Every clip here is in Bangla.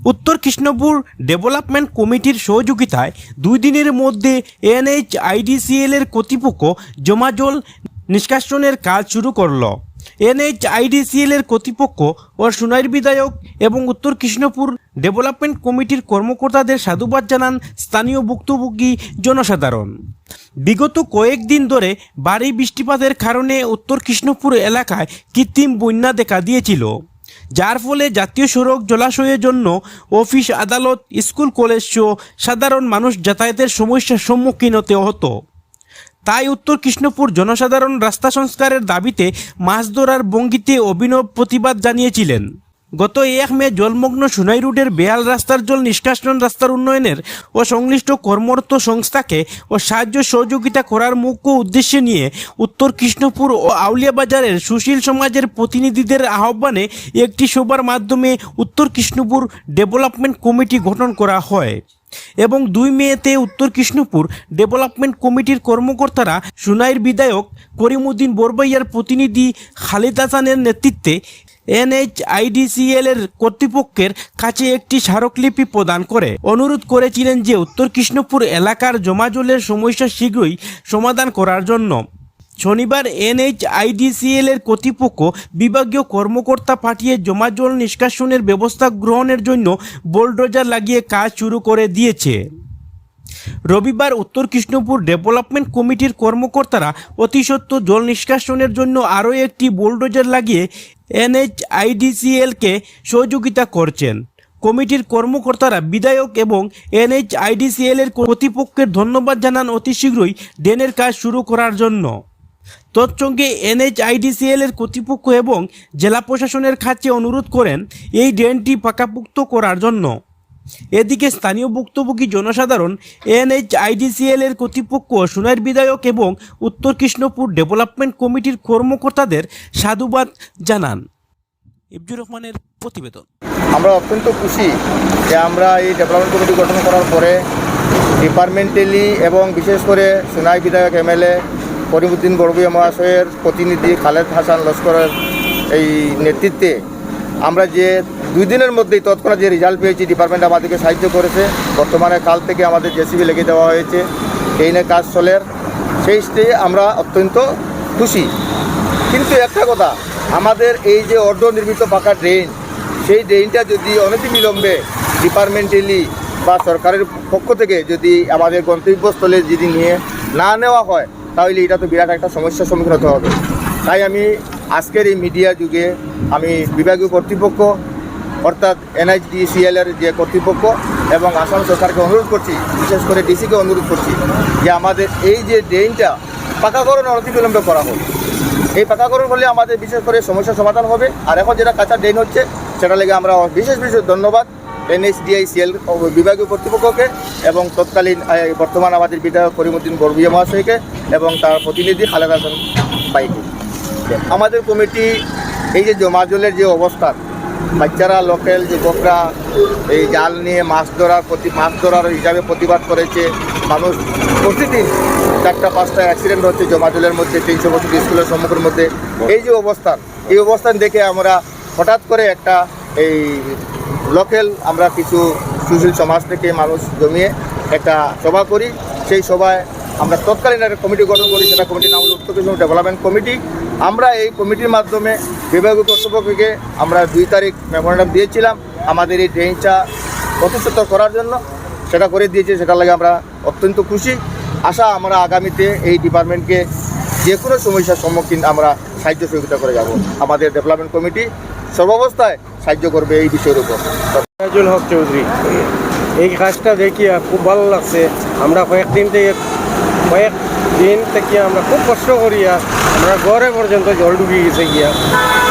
উত্তর কৃষ্ণপুর ডেভেলপমেন্ট কমিটির সহযোগিতায় দুই দিনের মধ্যে এনএইচ আইডিসিএল এর কর্তৃপক্ষ জমাজল নিষ্কাশনের কাজ শুরু করল। এনএইচ আইডিসিএল এর কর্তৃপক্ষ ও সুনাইর বিধায়ক এবং উত্তর কৃষ্ণপুর ডেভেলপমেন্ট কমিটির কর্মকর্তাদের সাধুবাদ জানান স্থানীয় ভুক্তভোগী জনসাধারণ। বিগত কয়েকদিন ধরে ভারী বৃষ্টিপাতের কারণে উত্তর কৃষ্ণপুর এলাকায় কৃত্রিম বন্যা দেখা দিয়েছিল। যার ফলে জাতীয় সড়ক জলাশয়ের জন্য অফিস, আদালত, স্কুল, কলেজ সহ সাধারণ মানুষ যাতায়াতের সমস্যার সম্মুখীন হতে হতো। তাই উত্তর কৃষ্ণপুর জনসাধারণ রাস্তা সংস্কারের দাবিতে মাছ ধরার ভঙ্গিতে অভিনব প্রতিবাদ জানিয়েছিলেন। গত এক মে জলমগ্ন সুনাই রুটের বেয়াল রাস্তার জল নিষ্কাশন রাস্তার উন্নয়নের ও সংশ্লিষ্ট কর্মরত সংস্থাকে ও সাহায্য সহযোগিতা করার মুখ্য উদ্দেশ্যে নিয়ে উত্তর কৃষ্ণপুর ও আউলিয়া বাজারের সুশীল সমাজের প্রতিনিধিদের আহ্বানে একটি সভার মাধ্যমে উত্তর কৃষ্ণপুর ডেভেলপমেন্ট কমিটি গঠন করা হয়। এবং দুই মেতে উত্তর কৃষ্ণপুর ডেভেলপমেন্ট কমিটির কর্মকর্তারা সুনাইর বিধায়ক করিমুদ্দিন বরবাইয়ার প্রতিনিধি খালিদ হাসানের নেতৃত্বে এনএইচ আইডিসিএল এর কর্তৃপক্ষের কাছে একটি স্মারকলিপি প্রদান করে। অনুরোধ করেছিলেন যে উত্তর কৃষ্ণপুর এলাকার জমাজলের সমস্যা শীঘ্রই সমাধান করার জন্য। শনিবার এনএইচ আইডিসিএল এর কর্তৃপক্ষ বিভাগীয় কর্মকর্তা পাঠিয়ে জমা জল নিষ্কাশনের ব্যবস্থা গ্রহণের জন্য বোলডোজার লাগিয়ে কাজ শুরু করে দিয়েছে। রবিবার উত্তর কৃষ্ণপুর ডেভেলপমেন্ট কমিটির কর্মকর্তারা অতি সত্ত্ব জল নিষ্কাশনের জন্য আরও একটি বোলডোজার লাগিয়ে এনএইচ আইডিসিএলকে সহযোগিতা করছেন। কমিটির কর্মকর্তারা বিধায়ক এবং এনএইচ আইডিসিএল এর কর্তৃপক্ষের ধন্যবাদ জানান অতি শীঘ্রই ড্রেনের কাজ শুরু করার জন্য। তৎসঙ্গে এনএইচআইডিসিএল এর কর্তৃপক্ষ এবং জেলা প্রশাসনের কাছে অনুরোধ করেন এই ড্রেনটি পাকাপুক্ত করার জন্য। এদিকে স্থানীয় ভুক্তভোগী জনসাধারণ এনএইচআইডিসিএল এর কর্তৃপক্ষ সোনার বিধায়ক এবং উত্তর কৃষ্ণপুর ডেভেলপমেন্ট কমিটির কর্মকর্তাদের সাধুবাদ জানান। ইবজুর রহমানের প্রতিবেদন। আমরা অত্যন্ত খুশি যে আমরা এই ডেভেলপমেন্ট কমিটি গঠন করার পরে ডিপার্টমেন্টালি এবং বিশেষ করে সোনাই বিধায়ক এমএলএ করিমুদ্দিন বড়বুয়া মহাশয়ের প্রতিনিধি খালেদ হাসান লস্করের এই নেতৃত্বে আমরা যে দুই দিনের মধ্যেই তৎক্ষণাৎ যে রেজাল্ট পেয়েছি ডিপার্টমেন্ট আমাদেরকে সাহায্য করেছে। বর্তমানে কাল থেকে আমাদের জেসিবি লেগে দেওয়া হয়েছে। ট্রেনের কাজ চলের সেই স্টেজে আমরা অত্যন্ত খুশি। কিন্তু একটা কথা, আমাদের এই যে অর্ধ নির্মিত পাকা ড্রেন সেই ড্রেনটা যদি অনতিবিলম্বে ডিপার্টমেন্টালি বা সরকারের পক্ষ থেকে যদি আমাদের গন্তব্যস্থলে যদি নিয়ে না নেওয়া হয়, তাহলে এটা তো বিরাট একটা সমস্যার সম্মুখীন হতে হবে। তাই আমি আজকের এই মিডিয়া যুগে আমি বিভাগীয় কর্তৃপক্ষ, অর্থাৎ এনআইডিসিএল এর যে কর্তৃপক্ষ এবং আসাম সরকারকে অনুরোধ করছি, বিশেষ করে ডিসিকে অনুরোধ করছি যে আমাদের এই যে ড্রেনটা পাকাকরণ অনতিবিলম্বে করা হোক। এই পাকাকরণ হলে আমাদের বিশেষ করে সমস্যার সমাধান হবে। আর এখন যেটা কাঁচা ড্রেন হচ্ছে, সেটা লেগে আমরা বিশেষ বিশেষ ধন্যবাদ এনএসডিআই সিএল বিভাগীয় কর্তৃপক্ষকে এবং তৎকালীন বর্তমান আমাদের বিধায়ক করিমুদ্দিন বরবিয়া মহাশয়কে এবং তার প্রতিনিধি খালেদ হাসান পাইকে আমাদের কমিটি, এই যে জমা জলের যে অবস্থান বাচ্চারা, লোকাল যুবকরা, এই জাল নিয়ে মাছ ধরার প্রতি, মাছ ধরার হিসাবে প্রতিবাদ করেছে। মানুষ প্রতিদিন চারটা, পাঁচটা অ্যাক্সিডেন্ট হচ্ছে জমা জলের মধ্যে, তিনশো বছর স্কুলের সম্মুখের মধ্যে। এই যে অবস্থান, এই অবস্থান দেখে আমরা হঠাৎ করে একটা এই লোকাল আমরা কিছু সুশীল সমাজ থেকে মানুষ জমিয়ে একটা সভা করি। সেই সভায় আমরা তৎকালীন একটা কমিটি গঠন করি, সেটা কমিটির নাম হলো উত্তর ডেভেলপমেন্ট কমিটি। আমরা এই কমিটির মাধ্যমে বিভাগীয় কর্তৃপক্ষকে আমরা দুই তারিখ মেমোরেন্ডাম দিয়েছিলাম আমাদের এই ড্রেনটা প্রতিষ্ঠিত করার জন্য। সেটা করে দিয়েছে সেটা লাগে আমরা অত্যন্ত খুশি। আশা আমরা আগামীতে এই ডিপার্টমেন্টকে যে কোনো সমস্যার সম্মুখীন আমরা সাহায্য সহযোগিতা করে যাব। আমাদের ডেভেলপমেন্ট কমিটি সর্বাবস্থায় সাহায্য করবে এই বিষয়ের উপর। হক চৌধুরী, এই কাজটা দেখি খুব ভালো লাগছে। আমরা কয়েকদিন থেকে কয়েক দিন থেকে আমরা খুব কষ্ট করিয়া আমরা ঘরে পর্যন্ত জল ঢুকি গেছে গিয়া।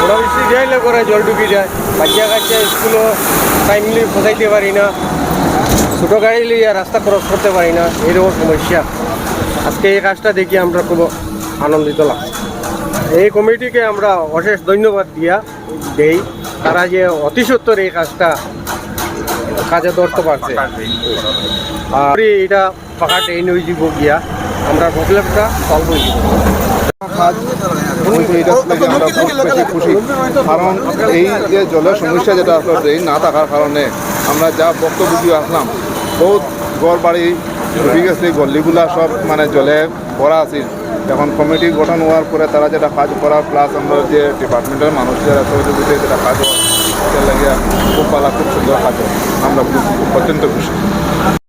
ওরা বেশি যাইলে করে জল ঢুকি যায়। বাচ্চা কাচ্চা স্কুলও টাইমলি পৌঁছাইতে পারি না। ছোটো গাড়ি লইয়া রাস্তা ক্রস করতে পারি না। এরকম সমস্যা। আজকে এই কাজটা দেখি আমরা খুব আনন্দিত লাগছে। এই কমিটিকে আমরা অশেষ ধন্যবাদ দিয়া দেই। তারা যে অতি সত্তর এই কাজটা কাজে ধরতে পারছে। আর এটা পাকা ট্রেন হয়ে যাব গিয়া। আমরা প্রবলেমটা সলভ হয়ে খুশি। কারণ এই যে জলের সমস্যা যেটা আসলে ড্রেন না থাকার কারণে আমরা যা বক্তব্য আসলাম, বহুত গড় বাড়ি ডুবি গেছে গল্লিগুলা সব মানে জলে ভরা আছে এখন কমিটি গঠন হওয়ার পরে তারা যেটা কাজ করা প্লাস আমরা যে ডিপার্টমেন্টের মানুষ যারা সহযোগিতা যেটা কাজ হয় লাগিয়া খুব ভালো, খুব সুন্দর কাজ আমরা অত্যন্ত খুশি।